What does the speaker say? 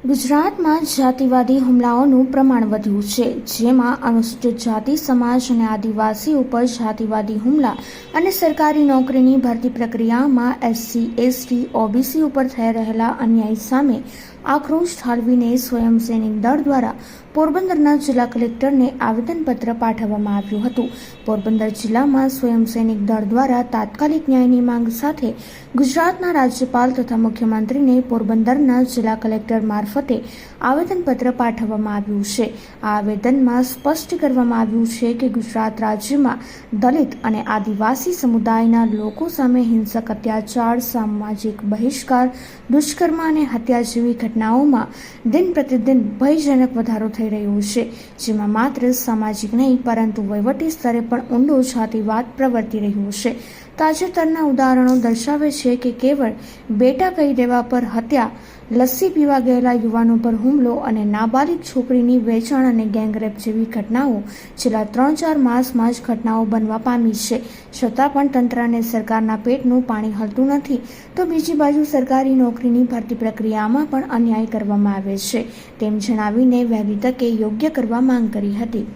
ગુજરાતમાં જાતિવાદી હુમલાઓનું પ્રમાણ વધ્યું છે, જેમાં અનુસૂચિત જાતિ, સમાજ અને આદિવાસી ઉપર જાતિવાદી હુમલા અને સરકારી નોકરીની ભરતી પ્રક્રિયામાં એસસી, એસટી, ઓબીસી ઉપર થઈ રહેલા અન્યાય સામે આક્રોશ ઠાલવીને સ્વયંસેનિક દળ દ્વારા પોરબંદરના જિલ્લા કલેક્ટરને આવેદનપત્ર પાઠવવામાં આવ્યું હતું. પોરબંદર જિલ્લામાં સ્વયંસૈનિક દળ દ્વારા તાત્કાલિક ન્યાયની માંગ સાથે ગુજરાતના રાજ્યપાલ તથા મુખ્યમંત્રીને પોરબંદરના જિલ્લા કલેક્ટર મારફતે આવેદનપત્ર પાઠવવામાં આવ્યું છે. આ આવેદનમાં સ્પષ્ટ કરવામાં આવ્યું છે કે ગુજરાત રાજ્યમાં દલિત અને આદિવાસી સમુદાયના લોકો સામે હિંસક અત્યાચાર, સામાજિક બહિષ્કાર, દુષ્કર્મ અને હત્યા જેવી ઘટનાઓમાં દિન પ્રતિદિન ભયજનક વધારો થઈ રહ્યો છે, જેમાં માત્ર સામાજિક નહીં, પરંતુ વહીવટી સ્તરે પણ ઊંડો જાતિવાદ પ્રવર્તી રહ્યો છે. તાજેતરના ઉદાહરણો દર્શાવે છે કે કેવળ બેટા કહી દેવા પર હત્યા લસ્સી પીવા ગયેલા યુવાનો પર હુમલો અને નાબાલિગ છોકરીની વેચાણ અને ગેંગરેપ જેવી ઘટનાઓ છેલ્લા ત્રણ ચાર માસમાં જ ઘટનાઓ બનવા પામી છે. છતાં પણ તંત્ર અને સરકારના પેટનું પાણી હલતું નથી. તો બીજી બાજુ સરકારી નોકરીની ભરતી પ્રક્રિયામાં પણ અન્યાય કરવામાં આવે છે. તેમ જણાવીને વહેલી તકે યોગ્ય કરવા માંગ કરી હતી.